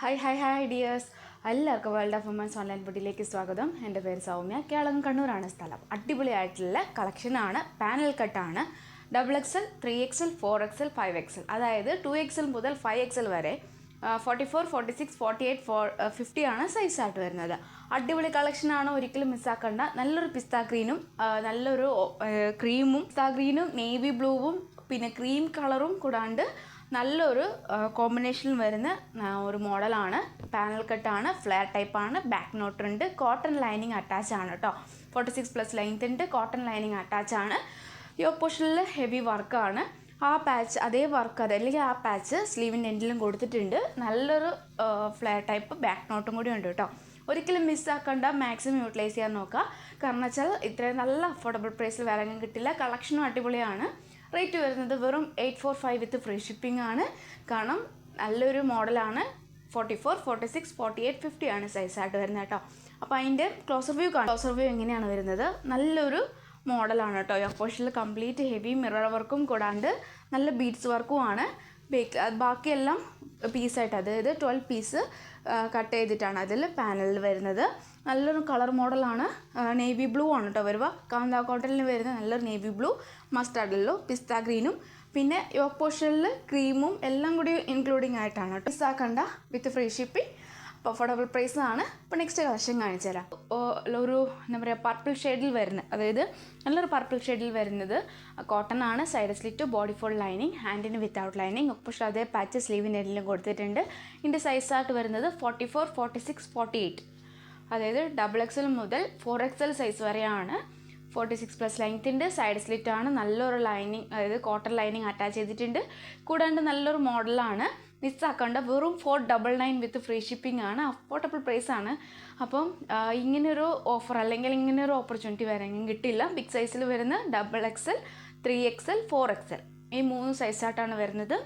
Hi hi hi dears എല്ലാവർക്കും world of womens online ബുട്ടിലേക്ക് സ്വാഗതം. എന്റെ പേര് സൗമ്യ. കേളകം കണ്ണൂരാണ് സ്ഥലം. അടിപൊളിയായിട്ടുള്ള കളക്ഷനാണ് panel കട്ടാണ് double XL three XL four XL five XL അതായത് ടു എക്സൽ മുതൽ ഫൈവ് എക്സൽ വരെ forty four forty six forty eight four fifty ആണ് സൈസ് ആയിട്ട് വരുന്നത്. അടിപൊളി കളക്ഷനാണ് ഒരിക്കലും മിസ്സാക്കേണ്ട നല്ലൊരു പിസ്ത ഗ്രീനും നല്ലൊരു ക്രീമും പിസ്ത ഗ്രീനും നേവി ബ്ലൂവും പിന്നെ ക്രീം കളറും കൂടാണ്ട് നല്ലൊരു കോമ്പിനേഷനിൽ വരുന്ന ഒരു മോഡലാണ്. പാനൽ കട്ടാണ് ഫ്ലെയർ ടൈപ്പാണ് ബാക്ക് നോട്ട് ഉണ്ട് കോട്ടൺ ലൈനിങ് അറ്റാച്ച് ആണ് കേട്ടോ ഫോർട്ടി സിക്സ് പ്ലസ് ലെങ്ത് ഉണ്ട് കോട്ടൺ ലൈനിങ് അറ്റാച്ച് ആണ്. യോ പോർഷനിൽ ഹെവി വർക്കാണ് ആ പാച്ച് അതേ വർക്ക് അത് അല്ലെങ്കിൽ ആ പാച്ച് സ്ലീവിന്റെ എൻഡിലും കൊടുത്തിട്ടുണ്ട്. നല്ലൊരു ഫ്ലെയർ ടൈപ്പ് ബാക്ക് നോട്ടും കൂടി ഉണ്ട് കേട്ടോ ഒരിക്കലും മിസ്സാക്കണ്ട മാക്സിമം യൂട്ടിലൈസ് ചെയ്യാൻ നോക്കുക കാരണം വെച്ചാൽ ഇത്രയും നല്ല അഫോർഡബിൾ പ്രൈസിൽ വേറെ കിട്ടില്ല. കളക്ഷനും അടിപൊളിയാണ്. റേറ്റ് വരുന്നത് വെറും eight four five with free shipping ആണ്. കാരണം നല്ലൊരു മോഡലാണ്. Forty four forty six forty eight fifty ആണ് സൈസായിട്ട് വരുന്നത് കേട്ടോ. അപ്പോൾ അതിന്റെ ക്ലോസർ വ്യൂ കാണാം. ക്ലോസർ വ്യൂ എങ്ങനെയാണ് വരുന്നത്? നല്ലൊരു മോഡലാണ് കേട്ടോ. യോപ്പോഷനിൽ കംപ്ലീറ്റ് ഹെവി മിറർ വർക്കും കൂടാണ്ട് നല്ല ബീഡ്സ് വർക്കും ആണ്. ബേക്ക് ബാക്കിയെല്ലാം പീസായിട്ട് അതായത് ട്വൽവ് പീസ് കട്ട് ചെയ്തിട്ടാണ് അതിൽ പാനലിൽ വരുന്നത്. നല്ലൊരു കളർ മോഡലാണ്. നേവി ബ്ലൂ ആണ് കേട്ടോ വരുക. കാന്ത കോട്ടണിൽ വരുന്ന നല്ലൊരു നേവി ബ്ലൂ മസ്റ്റാർഡ് പിസ്ത ഗ്രീനും. പിന്നെ യോക്ക് പോർഷനിൽ ക്രീമും എല്ലാം കൂടി ഇൻക്ലൂഡിങ് ആയിട്ടാണ് കേട്ടോ. മിസ്സാക്കണ്ട വിത്ത് ഫ്രീ ഷിപ്പിംഗ് അപ്പോൾ അഫോർഡബിൾ ആണ് അപ്പോൾ നെക്സ്റ്റ് കളക്ഷൻ കാണിച്ചു തരാം. ഒരു എന്താ പറയുക പർപ്പിൾ ഷെയ്ഡിൽ വരുന്ന അതായത് നല്ലൊരു പർപ്പിൾ ഷെയ്ഡിൽ വരുന്നത് കോട്ടൺ ആണ്. Side slit body full lining ഹാൻഡിന് without lining പക്ഷേ അതേ പാച്ച് സ്ലീവിന്റെ എല്ലാം കൊടുത്തിട്ടുണ്ട്. ഇതിന്റെ സൈസായിട്ട് വരുന്നത് forty four forty six forty eight അതായത് ഡബിൾ എക്സൽ മുതൽ ഫോർ എക്സൽ സൈസ് വരെയാണ്. ഫോർട്ടി സിക്സ് പ്ലസ് ലെങ്ത് ഉണ്ട്. സൈഡ് സ്ലിറ്റ് ആണ്. നല്ലൊരു ലൈനിങ് അതായത് കോട്ടൺ ലൈനിങ് അറ്റാച്ച് ചെയ്തിട്ടുണ്ട്. കൂടാണ്ട് നല്ലൊരു മോഡലാണ് മിസ്സാക്കേണ്ട വെറും four double nine with free shipping ആണ്. അഫോർഡബിൾ പ്രൈസ് ആണ്. അപ്പം ഇങ്ങനൊരു ഓഫർ അല്ലെങ്കിൽ ഇങ്ങനൊരു ഓപ്പർച്യൂണിറ്റി വരെ കിട്ടില്ല ബിഗ് സൈസിൽ വരുന്ന double XL three XL four XL ഈ മൂന്ന് സൈസായിട്ടാണ് വരുന്നത്.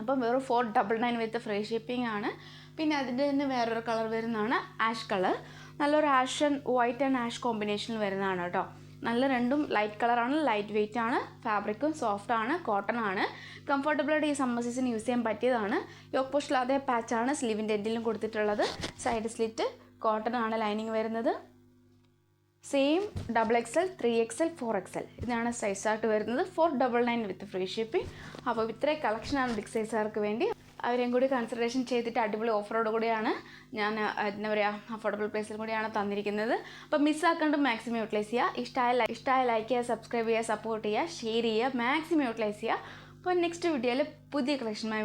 അപ്പം വെറും four double nine with free shipping ആണ്. പിന്നെ അതിന്റെ തന്നെ വേറൊരു കളർ വരുന്നതാണ് ആഷ് കളർ നല്ലൊരു ash and white and ash കോമ്പിനേഷനിൽ വരുന്നതാണ് കേട്ടോ. നല്ല രണ്ടും ലൈറ്റ് കളറാണ് ലൈറ്റ് വെയിറ്റ് ആണ് ഫാബ്രിക്കും സോഫ്റ്റ് ആണ് കോട്ടൺ ആണ്. കംഫർട്ടബിളായിട്ട് ഈ സമ്മർ സീസൺ യൂസ് ചെയ്യാൻ പറ്റിയതാണ്. യോക്ക് പോസ്റ്റിൽ അതേ പാച്ചാണ് സ്ലീവിന്റെ എൻഡിലും കൊടുത്തിട്ടുള്ളത്. സൈഡ് സ്ലിറ്റ് കോട്ടൺ ആണ് ലൈനിങ് വരുന്നത്. Same double XL three XL four XL ഇതാണ് സൈസ് സൈസായിട്ട് വരുന്നത്. Four double nine with free shipping അപ്പോൾ ഇത്രയും കളക്ഷനാണ് ബിഗ് സൈസുകാർക്ക് വേണ്ടി. അവരെയും കൂടി കൺസിഡറേഷൻ ചെയ്തിട്ട് അടിപൊളി ഓഫറോട് കൂടിയാണ് ഞാൻ എന്താ പറയുക അഫോർഡബിൾ പ്ലേസിൽ കൂടിയാണ് തന്നിരിക്കുന്നത്. അപ്പോൾ മിസ്സാക്കാണ്ട് മാക്സിമം യൂട്ടിലൈസ് ചെയ്യുക ഇഷ്ടമായ ഇഷ്ടമായ ലൈക്ക് ചെയ്യുക സബ്സ്ക്രൈബ് ചെയ്യുക സപ്പോർട്ട് ചെയ്യുക ഷെയർ ചെയ്യുക മാക്സിമം യൂട്ടിലൈസ് ചെയ്യുക അപ്പോൾ നെക്സ്റ്റ് വീഡിയോയിൽ പുതിയ കളക്ഷനുമായി